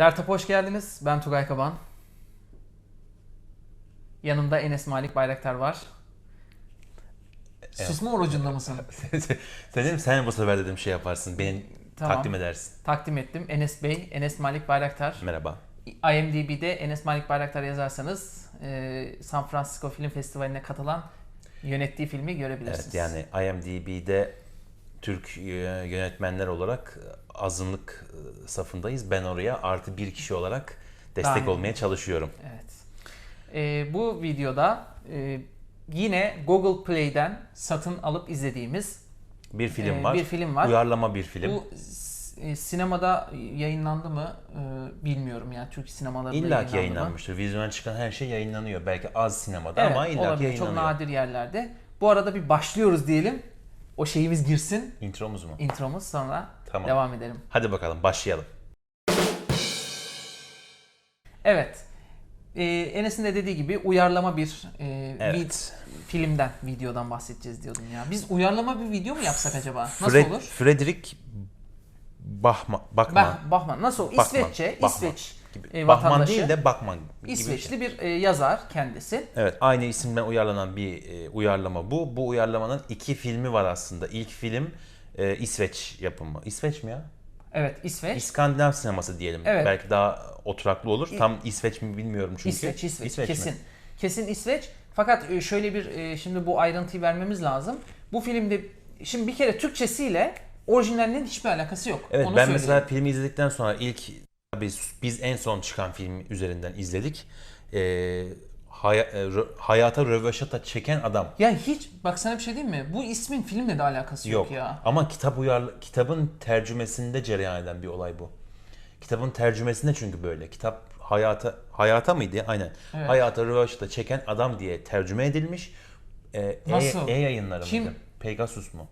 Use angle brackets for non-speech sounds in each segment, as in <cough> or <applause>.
Dertap hoş geldiniz. Ben Tugay Kaban. Yanımda Enes Malik Bayraktar var. Susma orucunda mısın? <laughs> Dedim sen bu sefer dedim şey yaparsın. Beni Tamam. takdim edersin. Takdim ettim. Enes Bey, Enes Malik Bayraktar. Merhaba. IMDb'de Enes Malik Bayraktar yazarsanız e, San Francisco Film Festivali'ne katılan yönettiği filmi görebilirsiniz. Evet yani IMDb'de Türk e, yönetmenler olarak azınlık e, safındayız. Ben oraya artı bir kişi olarak destek Dahil. olmaya çalışıyorum. Evet. E, bu videoda e, yine Google Play'den satın alıp izlediğimiz Bir film Ee, var. bir film var. Uyarlama bir film. Bu e, sinemada yayınlandı mı e, bilmiyorum yani Türk sinemalarında İlla ki yayınlanmıştır. Vizyona çıkan her şey yayınlanıyor. Belki az sinemada Evet, ama illa ki olabilir. Çok yayınlanıyor. nadir yerlerde. Bu arada bir başlıyoruz diyelim. O şeyimiz girsin. Intromuz mu? Intromuz sonra Tamam. devam edelim. Hadi bakalım başlayalım. Evet. Ee, Enes'in de dediği gibi uyarlama bir e, Evet. vid- filmden, videodan bahsedeceğiz diyordum ya. Biz uyarlama bir video mu yapsak acaba? Nasıl Fred- olur? Frederick Bahma, Bakman. Bah, Bahman. Nasıl? Bakman, İsveççe, Bahman İsveç gibi. e, vatandaşı. değil de Bakman gibi. İsveçli bir e, yazar kendisi. Evet aynı isimden uyarlanan bir e, uyarlama bu. Bu uyarlamanın iki filmi var aslında. İlk film e, İsveç yapımı. İsveç mi ya? Evet, İsveç. İskandinav sineması diyelim. Evet. Belki daha oturaklı olur. Tam İsveç mi bilmiyorum çünkü. İsveç, İsveç, mi? kesin. Kesin İsveç. Fakat e, şöyle bir e, şimdi bu ayrıntıyı vermemiz lazım. Bu filmde şimdi bir kere Türkçesiyle orijinalinin hiçbir alakası yok. Evet Onu ben söyleyeyim. mesela filmi izledikten sonra ilk tabii biz en son çıkan film üzerinden izledik. E, haya- e, hayata röveşata çeken adam. ya hiç bak sana bir şey diyeyim mi? Bu ismin filmle de alakası yok, Yok. ya. Ama kitap uyar kitabın tercümesinde cereyan eden bir olay bu. Kitabın tercümesinde çünkü böyle. Kitap hayata hayata mıydı? Aynen. Evet. Hayata rövaşata çeken adam diye tercüme edilmiş. Ee, e, Nasıl? E yayınları Kim? mıydı? Pegasus mu?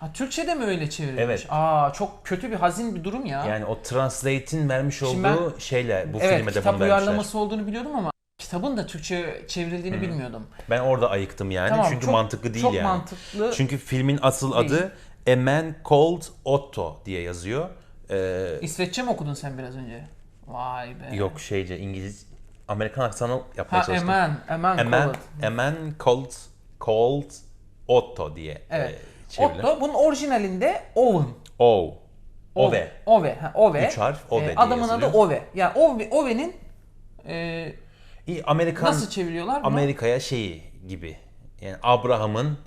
Ha, Türkçe'de mi öyle çevrilmiş? Evet. Aa çok kötü bir hazin bir durum ya. Yani o translate'in vermiş olduğu Şimdi şeyle bu evet filme de kitap bunu vermişler. uyarlaması olduğunu biliyordum ama kitabın da Türkçe çevrildiğini bilmiyordum. Ben orada ayıktım yani. Tamam, çünkü çok- mantıklı değil çok yani. mantıklı Çünkü filmin asıl değil. adı A Man Called Otto diye yazıyor. Ee, İsveççe mi okudun sen biraz önce? Vay be. yok şeyce İngiliz Amerikan aksanı yapmaya Ha çalıştım. Eman, Eman A man, Called. a man called, called Otto diye Evet. e, çevrilen. Otto bunun orijinalinde Owen. O. Ove. Ove. Ha, Ove. Üç harf, Ove diye Adamın adı yazılıyor. Ove. Yani Ove, Ove'nin e, İyi, Amerikan nasıl çeviriyorlar bunu? Amerika'ya şeyi gibi. Yani Abraham'ın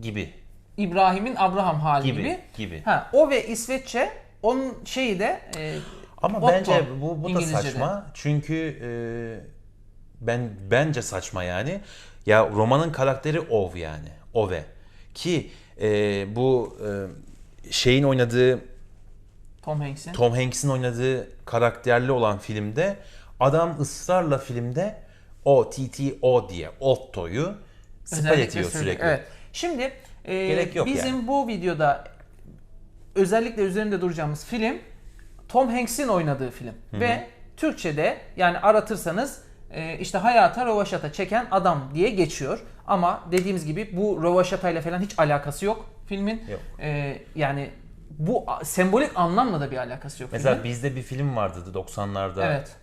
gibi İbrahim'in Abraham hali gibi. gibi gibi. Ha, Ove İsveççe onun şeyi de e, Ama Otto bence bu bu da İngilizce'de. saçma. Çünkü e, ben bence saçma yani. Ya romanın karakteri Ov yani. Ove. Ki e, bu e, şeyin oynadığı Tom Hanks'in. Tom Hanks'in oynadığı karakterli olan filmde adam ısrarla filmde o TTO diye Otto'yu söylüyor. sürekli. Evet. Şimdi e, Gerek yok bizim yani. bu videoda özellikle üzerinde duracağımız film Tom Hanks'in oynadığı film ve Türkçe'de yani aratırsanız e, işte hayata rövaşata çeken adam diye geçiyor. Ama dediğimiz gibi bu rövaşatayla falan hiç alakası yok filmin. Yok. E, yani bu a- sembolik anlamla da bir alakası yok Mesela filmin. bizde bir film vardı 90'larda. Evet.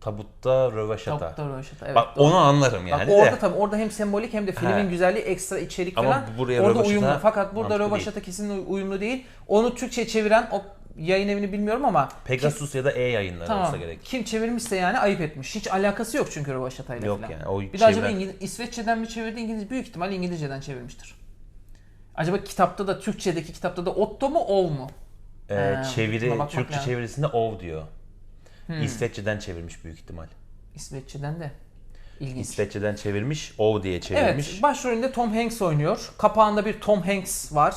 Tabutta Röveşata. Tabutta rövaşata. Evet. Bak doğru. onu anlarım Bak yani orada de. tabii orada hem sembolik hem de filmin He. güzelliği ekstra içerik Ama falan. buraya orada rövaşata uyumlu. Fakat burada mantıklı rövaşata kesin uyumlu değil. Onu Türkçe çeviren o yayın evini bilmiyorum ama Pegasus ya da E yayınları tamam. olsa gerek. Kim çevirmişse yani ayıp etmiş. Hiç alakası yok çünkü rövaşatayla Yok falan. yani, o bir de acaba İngiliz, İsveççeden mi çevirdi İngiliz? Büyük ihtimal İngilizceden çevirmiştir. Acaba kitapta da Türkçedeki kitapta da Otto mu Ov mu? Ee, Ee, çeviri Türkçe lazım. Hmm. çevirisinde ov diyor. İsveççeden çevirmiş büyük ihtimal. İsveççeden de. İlginç. İsveççeden çevirmiş, ov diye çevirmiş. Evet, başrolünde Tom Hanks oynuyor. Kapağında bir Tom Hanks var.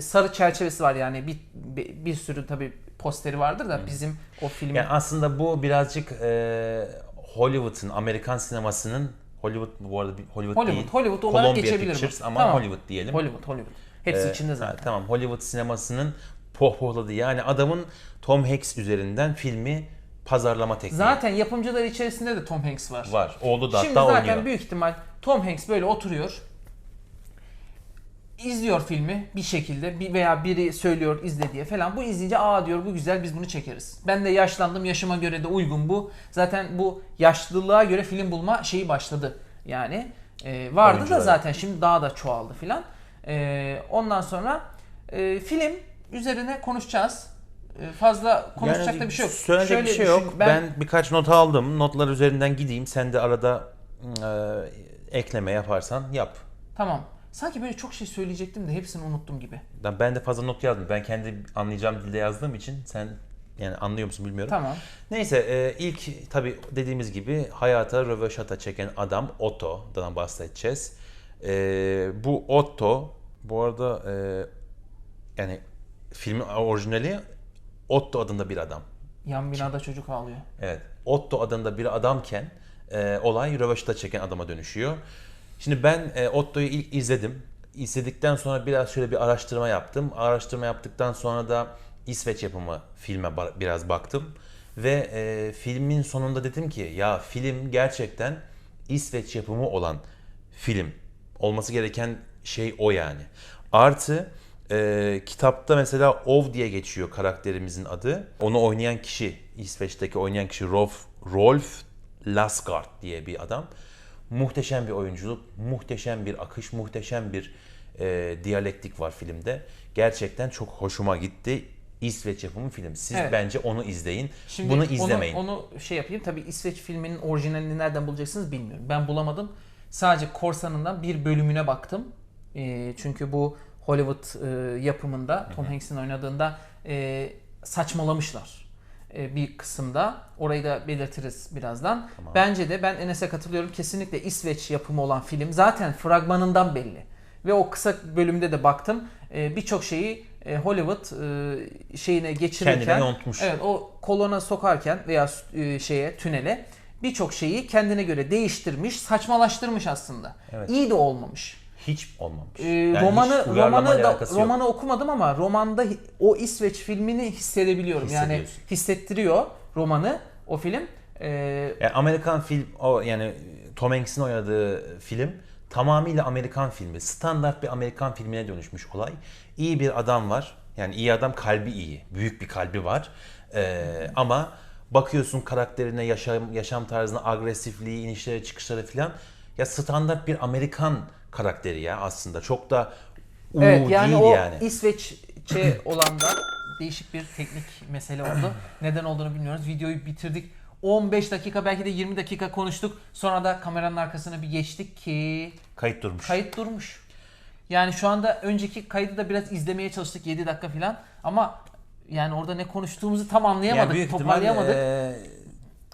Sarı çerçevesi var yani bir, bir, bir sürü tabi posteri vardır da bizim o filmin Yani aslında bu birazcık e, Hollywood'un, Amerikan sinemasının Hollywood bu arada Hollywood, Hollywood, değil. Hollywood olarak Columbia geçebilir bu. Pictures ama Tamam. Hollywood diyelim. Hollywood, Hollywood. Hepsi Ee, içinde ha, zaten. tamam Hollywood sinemasının pohpohladığı yani adamın Tom Hanks üzerinden filmi pazarlama tekniği Zaten yapımcılar içerisinde de Tom Hanks var. var. Oğlu da Şimdi hatta zaten oynuyor. büyük ihtimal Tom Hanks böyle oturuyor. İzliyor filmi bir şekilde bir veya biri söylüyor izle diye falan. Bu izleyince aa diyor bu güzel biz bunu çekeriz. Ben de yaşlandım yaşıma göre de uygun bu. Zaten bu yaşlılığa göre film bulma şeyi başladı. Yani e, vardı da Oyuncular. zaten şimdi daha da çoğaldı filan. E, ondan sonra e, film üzerine konuşacağız. E, fazla konuşacak da bir şey yok. Söyleyecek Şöyle bir şey düşün, yok. Ben, birkaç not aldım. Notlar üzerinden gideyim. Sen de arada e, ekleme yaparsan yap. Tamam. Sanki böyle çok şey söyleyecektim de hepsini unuttum gibi. Ben de fazla not yazdım. Ben kendi anlayacağım dilde yazdığım için sen yani anlıyor musun bilmiyorum. Tamam. Neyse e, ilk tabi dediğimiz gibi hayata röveşata çeken adam Otto'dan bahsedeceğiz. E, bu Otto bu arada e, yani filmin orijinali Otto adında bir adam. Yan binada çocuk ağlıyor. Evet. Otto adında bir adamken e, olay röveşata çeken adama dönüşüyor. Şimdi ben e, Otto'yu ilk izledim. İzledikten sonra biraz şöyle bir araştırma yaptım. Araştırma yaptıktan sonra da İsveç yapımı filme biraz baktım. Ve e, filmin sonunda dedim ki ya film gerçekten İsveç yapımı olan film. Olması gereken şey o yani. Artı e, kitapta mesela Ov diye geçiyor karakterimizin adı. Onu oynayan kişi, İsveç'teki oynayan kişi Rolf, Rolf Lassgard diye bir adam. Muhteşem bir oyunculuk, muhteşem bir akış, muhteşem bir e, diyalektik var filmde. Gerçekten çok hoşuma gitti. İsveç yapımı film. Siz Evet. bence onu izleyin. Şimdi Bunu onu- izlemeyin. Onu, şey yapayım. Tabii İsveç filminin orijinalini nereden bulacaksınız bilmiyorum. Ben bulamadım. Sadece korsanından bir bölümüne baktım. Ee, çünkü bu Hollywood e, yapımında Tom Hanks'in oynadığında e, saçmalamışlar. E, bir kısımda. Orayı da belirtiriz birazdan. Bence de ben Enes'e katılıyorum. Kesinlikle İsveç yapımı olan film. Zaten fragmanından belli. Ve o kısa bölümde de baktım. E, Birçok şeyi e, Hollywood şeyine geçirirken Kendine yontmuş. Evet o kolona sokarken veya şeye tünele birçok şeyi kendine göre değiştirmiş, saçmalaştırmış aslında. Evet. İyi de olmamış. Hiç olmamış. Ee, Yani hiç romanı uyarlama romanı da, alakası yok. romanı okumadım ama romanda o İsveç filmini hissedebiliyorum. Yani hissettiriyor romanı o film. Ee, Yani Amerikan film o yani Tom Hanks'in oynadığı film tamamıyla Amerikan filmi. Standart bir Amerikan filmine dönüşmüş olay. İyi bir adam var. Yani iyi adam kalbi iyi. Büyük bir kalbi var. Ee, ama bakıyorsun karakterine, yaşam yaşam tarzına, agresifliği, inişleri, çıkışları falan. Ya standart bir Amerikan karakteri ya aslında. Çok da uu evet yani değil o yani. İsveççe <clears throat> olan da değişik bir teknik mesele oldu. Neden olduğunu bilmiyoruz. Videoyu bitirdik. 15 dakika belki de 20 dakika konuştuk. Sonra da kameranın arkasına bir geçtik ki Kayıt durmuş. Kayıt durmuş. Yani şu anda önceki kaydı da biraz izlemeye çalıştık 7 dakika falan ama yani orada ne konuştuğumuzu tam anlayamadık, yani büyük ihtimal toparlayamadık. e,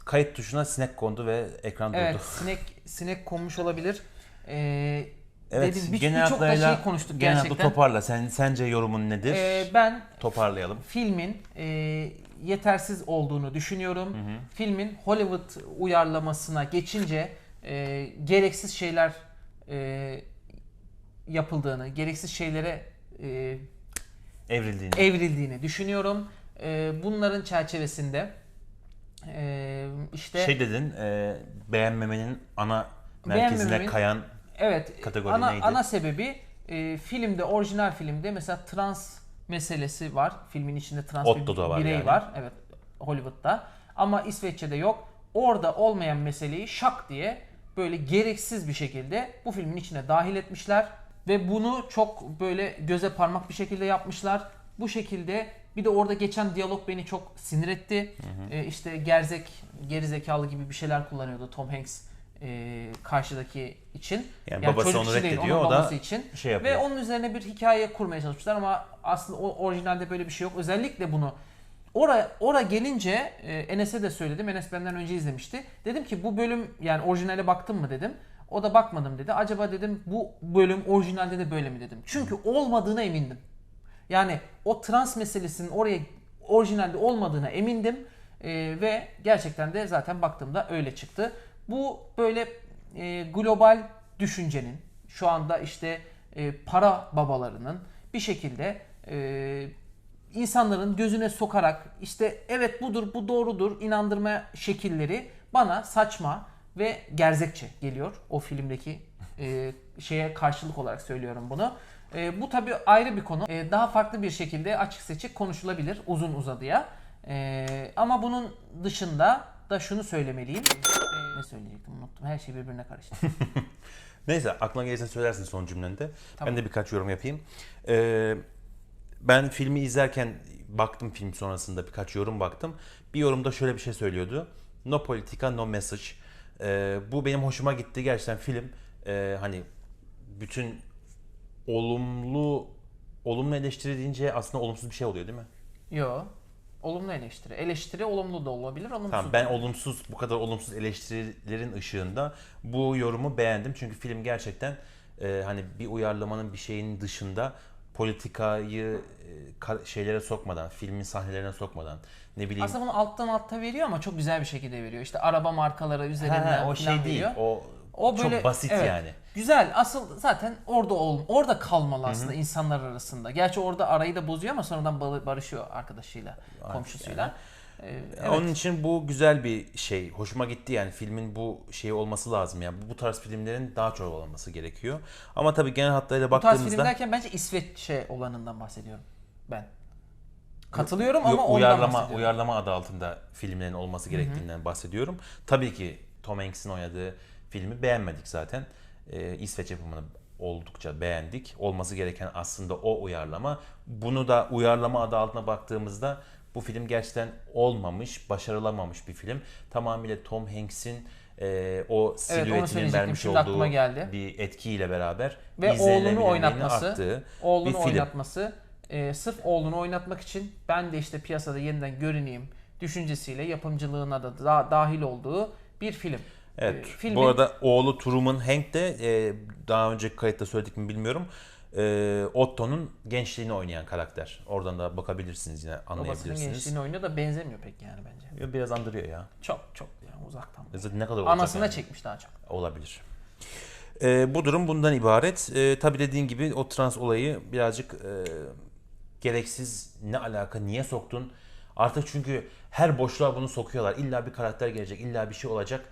kayıt tuşuna sinek kondu ve ekran evet, durdu. sinek sinek konmuş olabilir. Ee, Evet, dedim, bir- genel birçok da hatlarıyla şey konuştuk genel gerçekten. toparla. Sen sence yorumun nedir? Ee, ben Toparlayalım. filmin e, yetersiz olduğunu düşünüyorum. Filmin Hollywood uyarlamasına geçince e, gereksiz şeyler e, yapıldığını, gereksiz şeylere e, Evrildiğini. evrildiğini düşünüyorum. Ee, bunların çerçevesinde e, işte şey dedin, e, beğenmemenin ana merkezine kayan evet kategori ana neydi? ana sebebi e, filmde orijinal filmde mesela trans meselesi var. Filmin içinde trans bir Otto'da var birey yani. var. Evet Hollywood'da. Ama İsveççe'de yok. Orada olmayan meseleyi şak diye böyle gereksiz bir şekilde bu filmin içine dahil etmişler ve bunu çok böyle göze parmak bir şekilde yapmışlar. Bu şekilde bir de orada geçen diyalog beni çok sinir etti. Ee, işte gerzek, gerizekalı gibi bir şeyler kullanıyordu Tom Hanks e, karşıdaki için. Yani babası çocuk onu değil, reddediyor, o da babası için. şey yapıyor. Ve onun üzerine bir hikaye kurmaya çalışmışlar ama aslında orijinalde böyle bir şey yok. Özellikle bunu Ora, ora gelince e, Enes'e de söyledim. Enes benden önce izlemişti. Dedim ki bu bölüm yani orijinale baktın mı dedim. O da bakmadım dedi. Acaba dedim bu bölüm orijinalde de böyle mi dedim. Çünkü olmadığına emindim. Yani o trans meselesinin oraya orijinalde olmadığına emindim. E, ve gerçekten de zaten baktığımda öyle çıktı. Bu böyle e, global düşüncenin şu anda işte e, para babalarının bir şekilde e, insanların gözüne sokarak işte evet budur bu doğrudur inandırma şekilleri bana saçma ve gerzekçe geliyor o filmdeki e, şeye karşılık olarak söylüyorum bunu. E, bu tabii ayrı bir konu. E, daha farklı bir şekilde açık seçik konuşulabilir uzun uzadıya. E, ama bunun dışında da şunu söylemeliyim. Ne söyleyecektim unuttum. Her şey birbirine karıştı. <laughs> Neyse aklına gelirse söylersin son cümlende. Tamam. Ben de birkaç yorum yapayım. Ee, ben filmi izlerken baktım film sonrasında birkaç yorum baktım. Bir yorumda şöyle bir şey söylüyordu. No politika, no message. Ee, bu benim hoşuma gitti. Gerçekten film e, hani bütün olumlu olumlu eleştiri deyince aslında olumsuz bir şey oluyor değil mi? Yo. Olumlu eleştiri. Eleştiri olumlu da olabilir, olumsuz. Tamam ben olumsuz bu kadar olumsuz eleştirilerin ışığında bu yorumu beğendim. Çünkü film gerçekten e, hani bir uyarlamanın bir şeyin dışında politikayı e, şeylere sokmadan, filmin sahnelerine sokmadan ne bileyim Aslında bunu alttan alta veriyor ama çok güzel bir şekilde veriyor. İşte araba markaları üzerinden Ha, o şey değil. veriyor. O, O böyle çok basit evet. yani. Güzel. Asıl zaten orada ol, orada kalmalı aslında insanlar arasında. Gerçi orada arayı da bozuyor ama sonradan bar- barışıyor arkadaşıyla, komşusuyla. Ee, evet. Onun için bu güzel bir şey. Hoşuma gitti yani filmin bu şeyi olması lazım yani. Bu, bu tarz filmlerin daha çok olması gerekiyor. Ama tabii genel hatlarıyla Bu tarz baktığımızda film derken bence İsveççe olanından bahsediyorum ben. Katılıyorum ama Yok, uyarlama uyarlama adı altında filmlerin olması gerektiğinden bahsediyorum. Tabii ki Tom Hanks'in oynadığı filmi beğenmedik zaten. Ee, İsveç yapımını oldukça beğendik. Olması gereken aslında o uyarlama. Bunu da uyarlama adı altına baktığımızda bu film gerçekten olmamış, başarılamamış bir film. Tamamıyla Tom Hanks'in e, o silüetinin söyleyecektim, vermiş olduğu geldi. bir etkiyle beraber Ve oğlunu oynatması, arttığı oğlunu bir film. oynatması, e, sırf oğlunu oynatmak için ben de işte piyasada yeniden görüneyim düşüncesiyle yapımcılığına da- dahil olduğu bir film. Evet. E, filmin- Bu arada oğlu Truman Hank de e, daha önceki kayıtta söyledik mi bilmiyorum. E, Otto'nun gençliğini oynayan karakter. Oradan da bakabilirsiniz yine babasının anlayabilirsiniz. gençliğini oynuyor da benzemiyor pek yani bence. Biraz andırıyor ya. Çok çok yani uzaktan. Zaten ne kadar olacak Anasına yani? çekmiş daha çok. Olabilir. E, bu durum bundan ibaret. E, tabii dediğin gibi o trans olayı birazcık e, gereksiz ne alaka niye soktun? Artık çünkü her boşluğa bunu sokuyorlar. İlla bir karakter gelecek, illa bir şey olacak.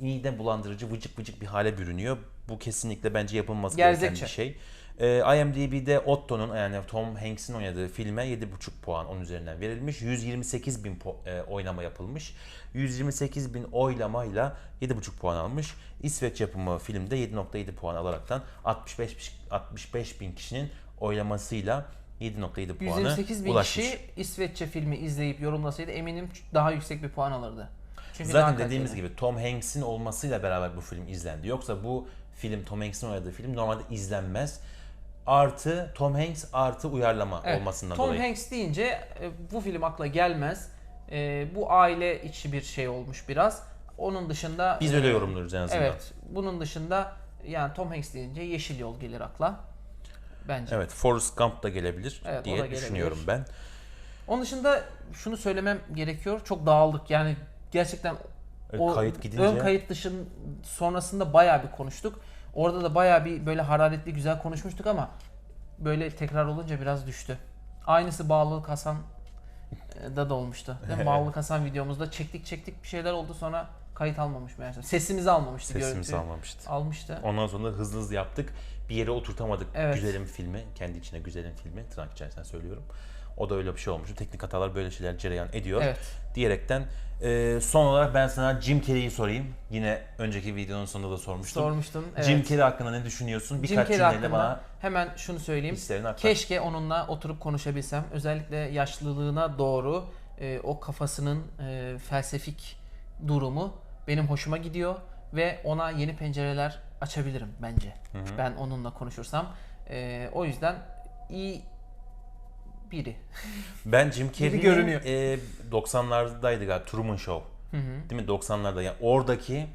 Mide bulandırıcı, vıcık vıcık bir hale bürünüyor. Bu kesinlikle bence yapılması gereken Gerzekçe. bir şey. Ee, IMDb'de Otto'nun yani Tom Hanks'in oynadığı filme 7,5 puan 10 üzerinden verilmiş. 128 bin e, oynama yapılmış. 128 bin oylamayla 7,5 puan almış. İsveç yapımı filmde 7,7 puan alaraktan 65 65 bin kişinin oylamasıyla 7,7 puanı 128 bin ulaşmış. kişi İsveççe filmi izleyip yorumlasaydı eminim daha yüksek bir puan alırdı. Çünkü Zaten dediğimiz kaliteli. gibi Tom Hanks'in olmasıyla beraber bu film izlendi. Yoksa bu film Tom Hanks'in oynadığı film normalde izlenmez. Artı Tom Hanks artı uyarlama Evet, olmasından Tom dolayı. Hanks deyince e, bu film akla gelmez. E, bu aile içi bir şey olmuş biraz. Onun dışında Biz öyle yorumluyoruz en azından. Evet. Bunun dışında yani Tom Hanks deyince Yeşil Yol gelir akla. Bence. Evet, Forrest Gump da gelebilir Evet, o da diye gelebilir. düşünüyorum ben. Onun dışında şunu söylemem gerekiyor. Çok dağıldık. Yani gerçekten Evet, kayıt gidince- ön kayıt dışın sonrasında bayağı bir konuştuk. Orada da bayağı bir böyle hararetli güzel konuşmuştuk ama böyle tekrar olunca biraz düştü. Aynısı Bağlılık Hasan e, da da olmuştu. Değil? <laughs> Bağlılık Hasan videomuzda çektik çektik bir şeyler oldu sonra kayıt almamış meğerse. Sesimizi almamıştı. Sesimizi görüntüyü almamıştı. Almıştı. Ondan sonra hızlı hızlı yaptık. Bir yere oturtamadık Evet. güzelim filmi. Kendi içine güzelim filmi. Tırnak içerisinden söylüyorum. O da öyle bir şey olmuştu. Teknik hatalar böyle şeyler cereyan ediyor. Evet. Diyerekten e, son olarak ben sana Jim Carrey'i sorayım. Yine önceki videonun sonunda da sormuştum. Sormuştun. Evet. Jim Carrey hakkında ne düşünüyorsun? Jim Birkaç Carrey cümleyle bana hemen şunu söyleyeyim. hislerini aktar. Keşke onunla oturup konuşabilsem. Özellikle yaşlılığına doğru e, o kafasının e, felsefik durumu benim hoşuma gidiyor ve ona yeni pencereler açabilirim bence. Ben onunla konuşursam. E, o yüzden iyi biri. Ben Jim Carrey'in e, 90'lardaydı galiba Truman Show. Değil mi? 90'larda. Yani oradaki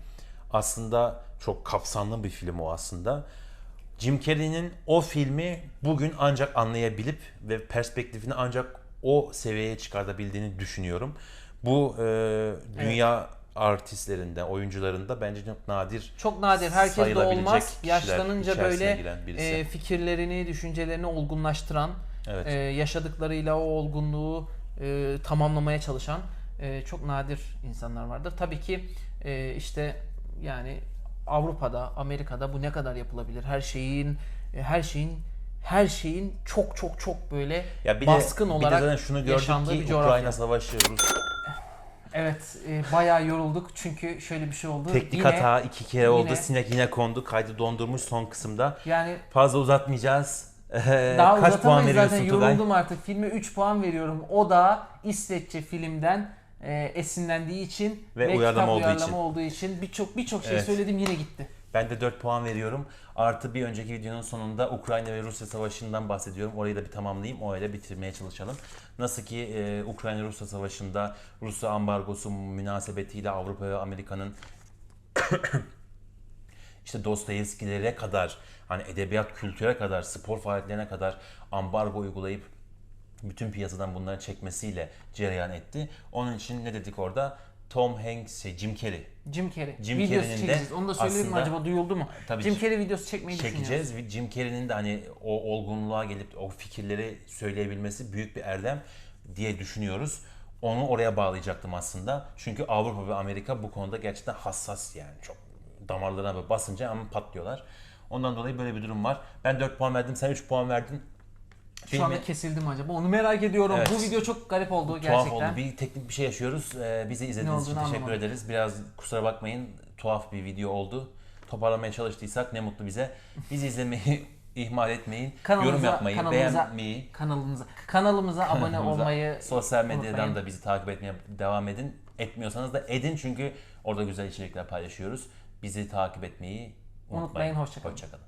aslında çok kapsamlı bir film o aslında. Jim Carrey'nin o filmi bugün ancak anlayabilip ve perspektifini ancak o seviyeye çıkartabildiğini düşünüyorum. Bu e, dünya artistlerinde, oyuncularında bence çok nadir Çok nadir. Herkes de olmaz. Yaşlanınca böyle e, fikirlerini, düşüncelerini olgunlaştıran, Evet. e, yaşadıklarıyla o olgunluğu e, tamamlamaya çalışan e, çok nadir insanlar vardır. Tabii ki e, işte yani Avrupa'da, Amerika'da bu ne kadar yapılabilir? Her şeyin e, her şeyin her şeyin çok çok çok böyle Ya bir baskın de, olarak bir de zaten şunu gördük yaşandığı ki bir coğrafya. Ukrayna Savaşı, Rus Evet, e, bayağı yorulduk çünkü şöyle bir şey oldu. teknik Yine- hata iki kere oldu. yine- Sinek yine kondu. Kaydı dondurmuş son kısımda. Yani Fazla uzatmayacağız. Ee, daha kaç puan uzatamayız veriyorsun zaten Tugay? yoruldum artık. Filme 3 puan veriyorum. O da İsveççe filmden e, esinlendiği için Ve kitap uyarlama olduğu uyarlama için. olduğu için birçok birçok şey Evet. söyledim yine gitti. Ben de 4 puan veriyorum. Artı bir önceki videonun sonunda Ukrayna ve Rusya savaşından bahsediyorum. Orayı da bir tamamlayayım. O öyle bitirmeye çalışalım. Nasıl ki e, Ukrayna-Rusya savaşında Rusya ambargosu münasebetiyle Avrupa ve Amerika'nın işte Dostoyevskilere kadar hani edebiyat kültüre kadar spor faaliyetlerine kadar ambargo uygulayıp bütün piyasadan bunları çekmesiyle cereyan etti. Onun için ne dedik orada? Tom Hanks, şey, Jim Carrey Jim Carrey. Jim videosu Carrey'nin de çekeceğiz. Onu da söyledim mi aslında- acaba duyuldu mu? Tabii Jim. Carrey videosu çekmeyi çekeceğiz. Jim Carrey'nin de hani o olgunluğa gelip o fikirleri söyleyebilmesi büyük bir erdem diye düşünüyoruz. Onu oraya bağlayacaktım aslında. Çünkü Avrupa ve Amerika bu konuda gerçekten hassas yani çok damarlarına basınca ama patlıyorlar. Ondan dolayı böyle bir durum var. Ben 4 puan verdim, sen 3 puan verdin. Şu anda kesildim acaba? Onu merak ediyorum. Evet. Bu video çok garip oldu tuhaf gerçekten. oldu. Bir teknik bir şey yaşıyoruz. Ee, bizi izlediğiniz için teşekkür anlamadım. ederiz. Biraz kusura bakmayın. Tuhaf bir video oldu. Toparlamaya çalıştıysak ne mutlu bize. Bizi izlemeyi <laughs> ihmal etmeyin. Yorum yapmayı, beğenmeyi, kanalımıza kanalımıza abone kanalımıza, olmayı sosyal medyadan unutmayın. da bizi takip etmeye devam edin. Etmiyorsanız da edin çünkü orada güzel içerikler paylaşıyoruz. Bizi takip etmeyi unutmayın. Unutmayın, hoşça kalın. Hoşça kalın.